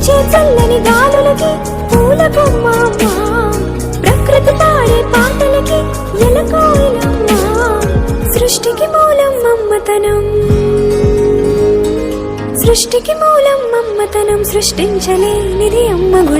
వచ్చే చల్లని గాలులకి పూల బొమ్మ ప్రకృతి పాడే పాటలకి ఎలకోయిలమ్మా. సృష్టికి మూలం మమ్మతనం సృష్టికి మూలం మమ్మతనం సృష్టించలేనిది అమ్మ గుణం.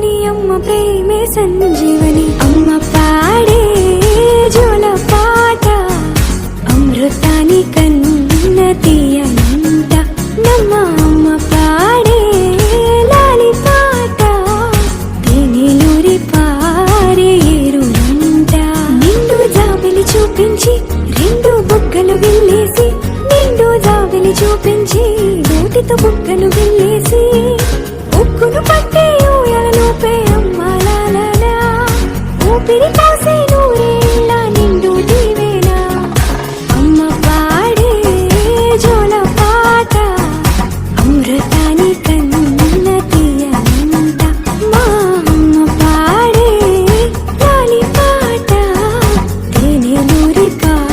జీవని అమ్మ ప్రేమే సంజీవని అమ్మ పాడే జోల పాట. అమృతాని కన్న తీయనంట నమ్మ అమ్మ పాడే లాలి పాట. తేనెలూరి పారే ఏరులంట నిండు జాబిలి చూపించి రెండు బుగ్గలు వెళ్ళేసి నిండు జాబిలి చూపించి నోటితో బుగ్గలు వెళ్ళేసి ఉక్కును పట్టే espíritu.